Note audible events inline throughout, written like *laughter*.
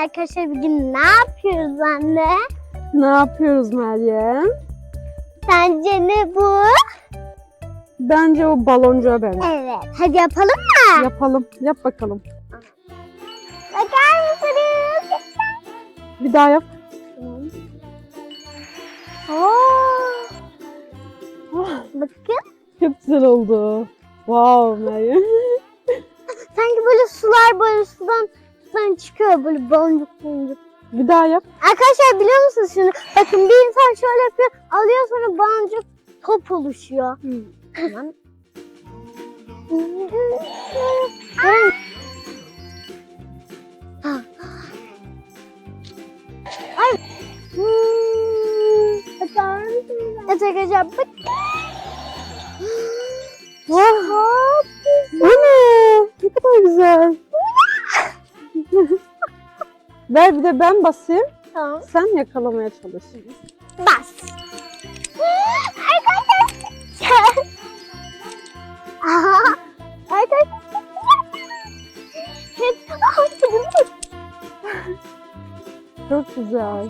arkadaşlar bugün ne yapıyoruz anne? Ne yapıyoruz Meryem? Sence ne bu? Bence o baloncuğa benziyor. Evet. Hadi yapalım mı? Yapalım. Yap bakalım. Bakar mısınız? Bir daha yap. Oo, bakın. Çok güzel oldu. Wow Meryem. *laughs* Sanki böyle sular böyle sudan sudan çıkıyor böyle boncuk boncuk. Bir daha yap. Arkadaşlar biliyor musunuz şunu? Bakın bir insan şöyle yapıyor. Alıyor sonra boncuk top oluşuyor. Tamam. Ay. Hmm. Bakar mısınız? Evet arkadaşlar bak. Wow. Bu ne? Ne kadar güzel. *laughs* Ver bir de ben basayım. Tamam. Sen yakalamaya çalış. Bas. Arkadaşlar. Aha. Arkadaşlar. Hep Çok güzel.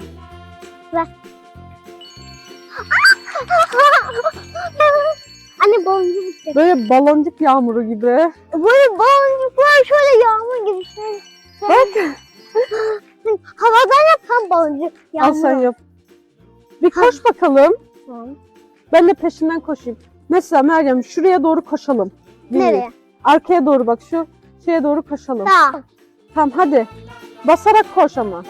Anne boncuk bitti. Böyle baloncuk yağmuru gibi. Böyle boncuklar şöyle yağmur gibi şey. Bak. *gasps* Havadan yapan boncuk. Al sen yap. Bir koş bakalım. Tamam. Ben de peşinden koşayım. Mesela Meryem şuraya doğru koşalım. Bir. Nereye? Arkaya doğru bak şu şeye doğru koşalım. Tamam. Tamam hadi. Basarak koş ama.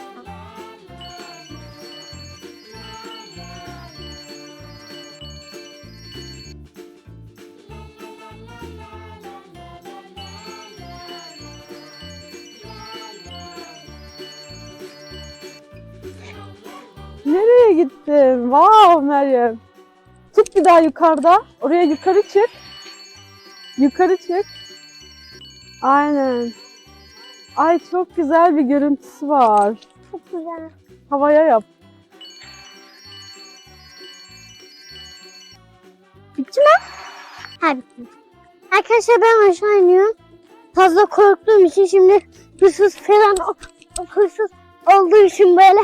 Nereye gittin? Wow Meryem. Tut bir daha yukarıda. Oraya yukarı çık. Yukarı çık. Aynen. Ay çok güzel bir görüntüsü var. Çok güzel. Havaya yap. Bitti mi? Ha bitti. Arkadaşlar ben aşağı iniyorum. Fazla korktuğum için şimdi hırsız falan hırsız olduğu için böyle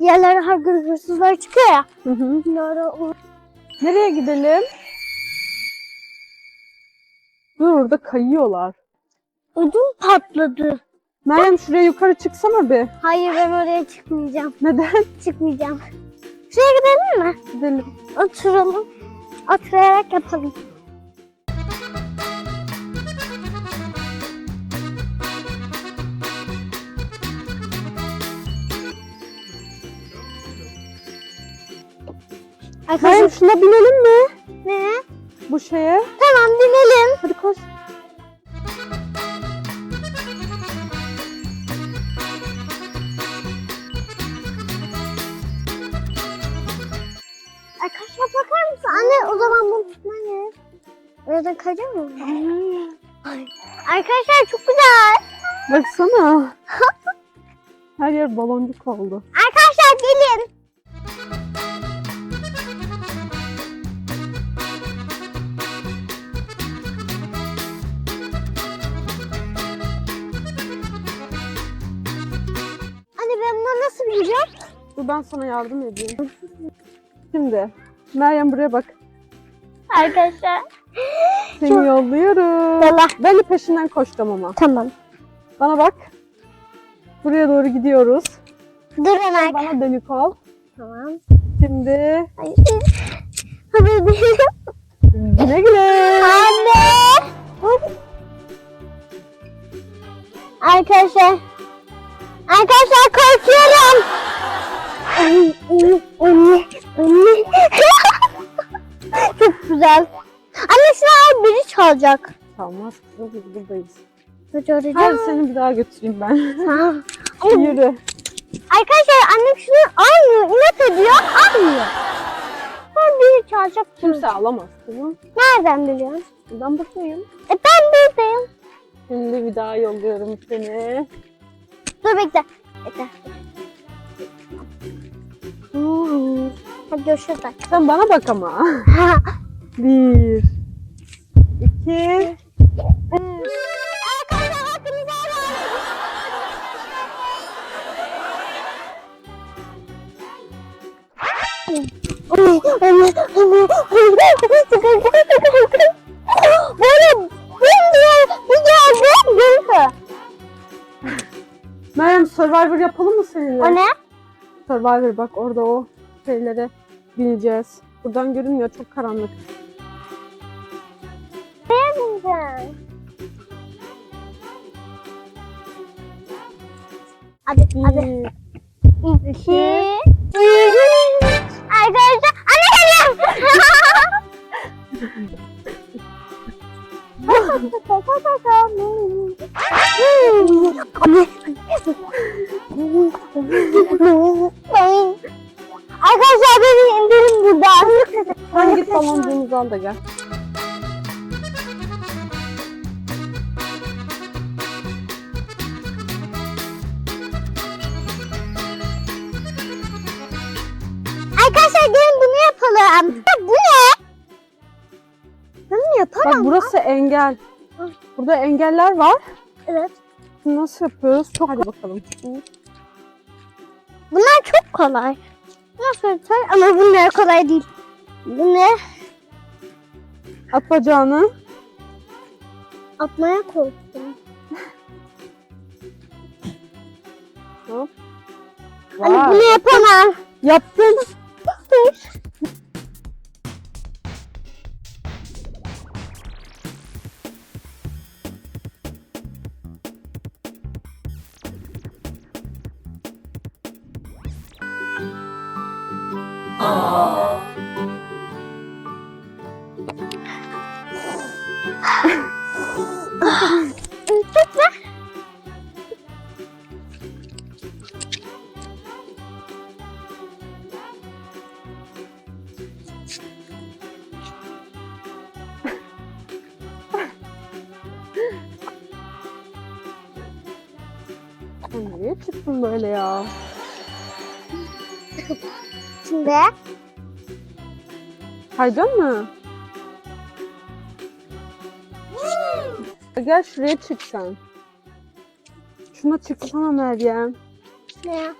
yerlere her gün hırsızlar çıkıyor ya. Hı hı. Nereye gidelim? Dur orada kayıyorlar. ödüm patladı. Meryem şuraya yukarı çıksana bir. Hayır ben oraya çıkmayacağım. Neden? Çıkmayacağım. Şuraya gidelim mi? Gidelim. Oturalım. Oturarak yapalım. Arkadaşlar şuna binelim mi? ne? Bu şeye. Tamam binelim. Hadi koş. Arkadaşlar bakar mısın? Anne o zaman bunu tutman gerek. Orada kayacak mı? Arkadaşlar çok güzel. Baksana. *laughs* Her yer baloncuk oldu. Arkadaşlar gelin. Dur ben sana yardım edeyim. Şimdi Meryem buraya bak. Arkadaşlar. Seni Çok- yolluyorum. Yolla. Ben de peşinden koştum ama. Tamam. Bana bak. Buraya doğru gidiyoruz. Durun arkadaşlar. Bana dönük ol. Tamam. Şimdi Ay. Hazır değilim. güle güle. Anne. Arkadaşlar. Arkadaşlar korkuyorum. Anne, anne, anne. Çok güzel. Anne şuna biri çalacak. Çalmaz kızım biz buradayız. Hadi seni bir daha götüreyim ben. Tamam. *laughs* Anne, Yürü. Arkadaşlar annem şunu almıyor. İnat ediyor. Almıyor. Ben biri çalacak. Kimse alamaz kızım. Nereden biliyorsun? Ben buradayım. E ben buradayım. Şimdi bir daha yolluyorum seni. Dur bekle. Bekle. Hadi görüşürüz. Sen bana bak ama. *laughs* Bir. iki, Böyle bum diye bir geldi. Meryem Survivor yapalım mı seninle? O ne? Survivor bak orada o şeylere bineceğiz. Buradan görünmüyor çok karanlık. Hadi hadi. Bir, İki. Al da gel. Arkadaşlar gelin bunu yapalım. *laughs* Bu ne? Bunu yapalım. Bak burası engel. Burada engeller var. Evet. Nasıl yapıyoruz? Çok hadi bakalım. Bunlar çok kolay. Nasıl yapar? Ama bunlar kolay değil. Bu ne? At bacağını. Atmaya korktum. Hop. Hani bunu yapamam. Yaptın. Çıktın böyle ya? Şimdi Kaydın mı? Gel şuraya çık sen. Şuna çıksana Meryem. ne?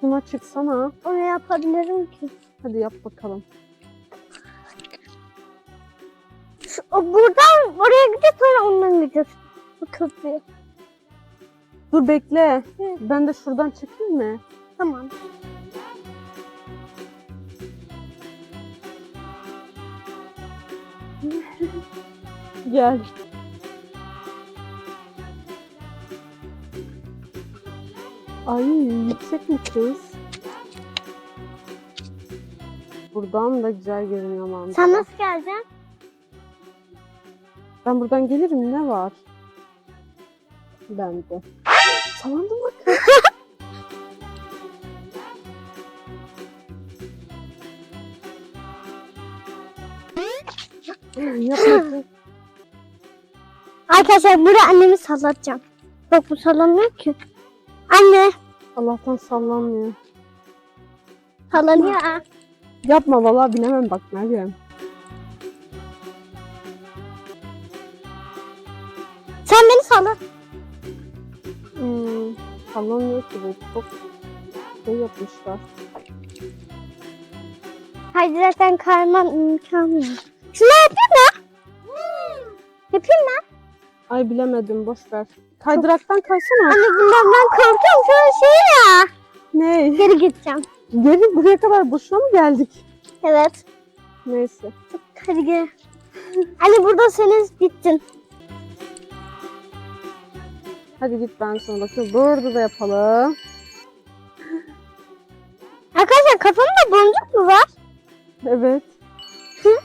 Şuna çıksana. Onu yapabilirim ki. Hadi yap bakalım. Şu, buradan oraya gideceğiz sonra ondan gideceğiz. Bu köprüye. Dur bekle. Ben de şuradan çıkayım mı? Tamam. *laughs* Gel. Ay yüksek mi kız? Buradan da güzel görünüyor manzara. Sen nasıl geleceksin? Ben buradan gelirim ne var? Ben de. Salandım. Yapma. *laughs* Arkadaşlar burada annemi sallatacağım. Bak bu sallanmıyor ki. Anne Allah'tan sallanmıyor. sallanıyor ha. Yapma vallahi bilemem bak Meryem. Sen beni sallat. Sallanmıyor ki bu. Çok şey yapmışlar. Haydi zaten kaymam imkanı yok. Şunu yapayım mı? Yapayım mı? Ay bilemedim boş ver. Kaydıraktan kaysana. Anne bundan ben korkuyorum. Şu şey ya. Ne? Geri gideceğim. Geri buraya kadar boşuna mı geldik? Evet. Neyse. Hadi gel. Anne buradasınız bittin. Hadi git ben sana bakıyorum. Burada da yapalım. Arkadaşlar kafamda boncuk mu var? Evet. *laughs*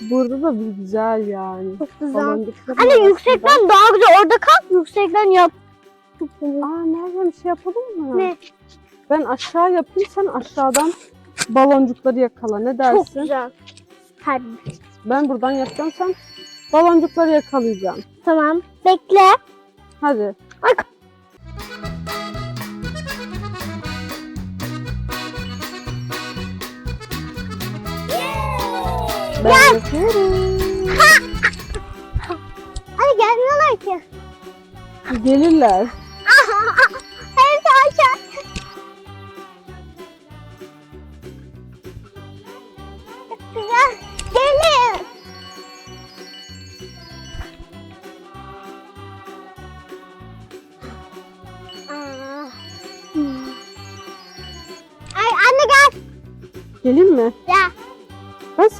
Burada da bir güzel yani. Çok güzel. Baloncuklar Anne yüksekten daha güzel. Orada kalk yüksekten yap. Aa Meryem şey yapalım mı? Ne? Ben aşağı yapayım sen aşağıdan baloncukları yakala. Ne dersin? Çok güzel. Hadi. Ben buradan yapacağım sen baloncukları yakalayacaksın. Tamam. Bekle. Hadi. Bak. Ben yapıyorum. Hadi gelmiyorlar ki. Gelirler.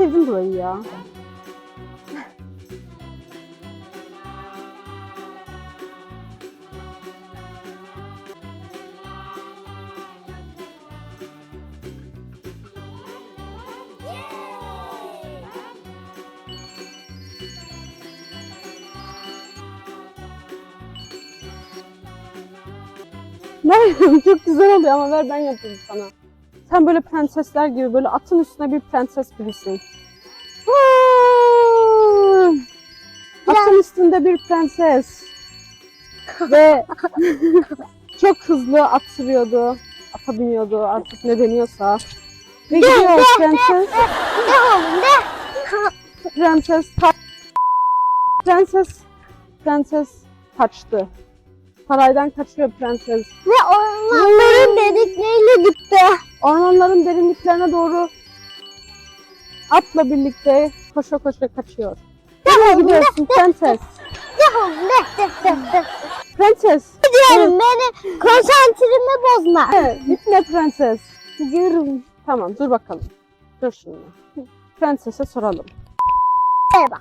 Sevdim burayı ya. *laughs* Çok güzel oluyor ama ver ben yapayım sana. Sen böyle prensesler gibi böyle atın üstüne bir prenses gibisin. Üstünde bir prenses. Ve *laughs* çok hızlı at sürüyordu. Ata biniyordu artık ne deniyorsa. Ve gidiyor prenses. Prenses ta- Prenses Prenses kaçtı. Saraydan kaçıyor prenses. Ve ormanların dedikleriyle gitti. Ormanların derinliklerine doğru atla birlikte koşa koşa kaçıyor. Nereye gidiyorsun prenses? Prenses. Diyorum beni konsantremi bozma. Evet, Gitme prenses. Diyorum. Tamam dur bakalım. Dur şimdi. Prensese soralım. Merhaba.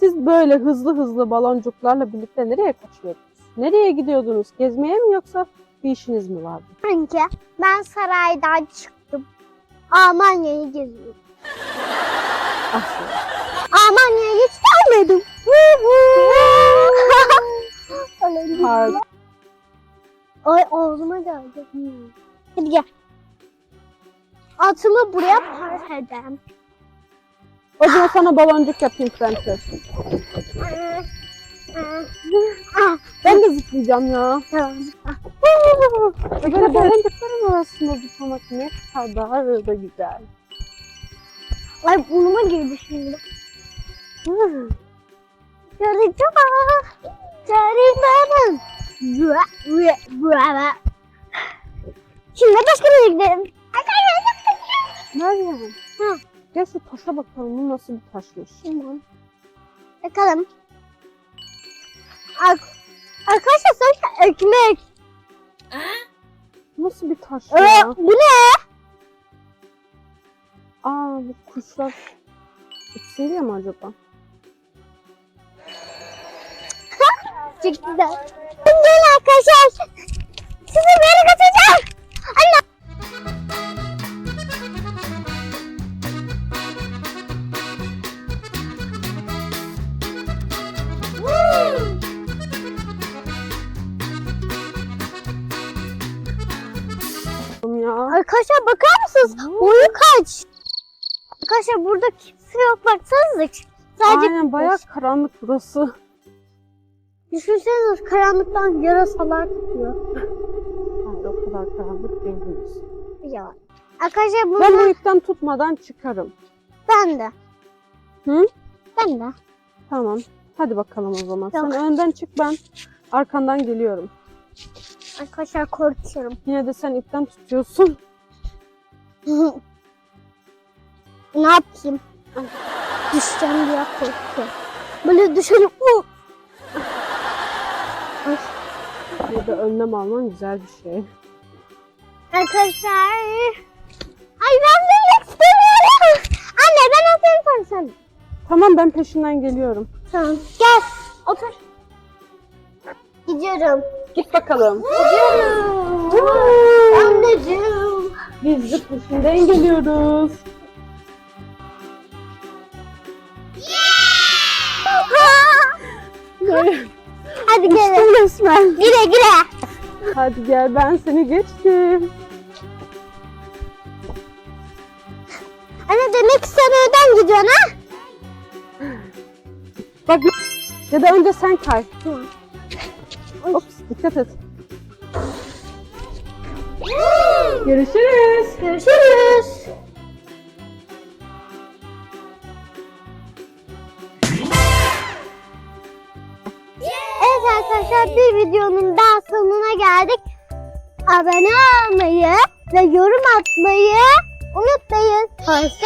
Siz böyle hızlı hızlı baloncuklarla birlikte nereye kaçıyordunuz? Nereye gidiyordunuz? Gezmeye mi yoksa bir işiniz mi vardı? Çünkü ben saraydan çıktım. Almanya'yı geziyorum. Aslında. Almanya'ya hiç gelmedim. Pardon. Ay ağzıma geldi. Hadi gel. Atımı buraya park edeyim. O zaman sana baloncuk yapayım prenses. Ben de zıplayacağım ya. tamam. Böyle baloncukların arasında zıplamak ne kadar da güzel. Ay burnuma girdi şimdi. Göreceğim. Göreceğim. Şimdi başka bir gidelim. Meryem. Hı. Gel şu taşa bakalım bu nasıl bir taşmış. Tamam. Bakalım. Ar- Arkadaşlar sanki ekmek. Nasıl bir taş Ee, ya? bu ne? Aa bu kuşlar uçsaydı mı acaba? Çok güzel. Gelin arkadaşlar. Sizi yere götüreceğim. Anne. Arkadaşlar bakar mısınız? Boyu kaç? Arkadaşlar burada kimse yok baksanıza. Sadece Aynen bayağı karanlık burası. Düşünsenize karanlıktan yarasalar tutuyor. Hayır o kadar karanlık değiliz. Ya. Arkadaşlar bunu Ben ben, bu ipten tutmadan çıkarım. de. Hı? Ben de. Tamam. Hadi bakalım o zaman. Tamam. Sen önden çık ben arkandan geliyorum. Arkadaşlar korkuyorum. Yine de sen ipten tutuyorsun. *laughs* ne yapayım? Ay, Düşeceğim diye korkuyorum. Böyle düşerim. Uh! Burada önlem alman güzel bir şey. Arkadaşlar. Ay ben binmek istemiyorum. Anne ben atayım sonra sen. Tamam ben peşinden geliyorum. Tamam. Gel. Otur. Gidiyorum. Git bakalım. Gidiyorum. Anneciğim. Biz de peşinden geliyoruz. *laughs* Hadi gel. uçtun resmen. Gire. Hadi gel ben seni geçtim. Anne demek ki sen öden gidiyorsun ha? Bak ya da önce sen kay. Ops dikkat et. Görüşürüz. Görüşürüz. Arkadaşlar bir videonun daha sonuna geldik. Abone olmayı ve yorum atmayı unutmayın. Hoşçakalın.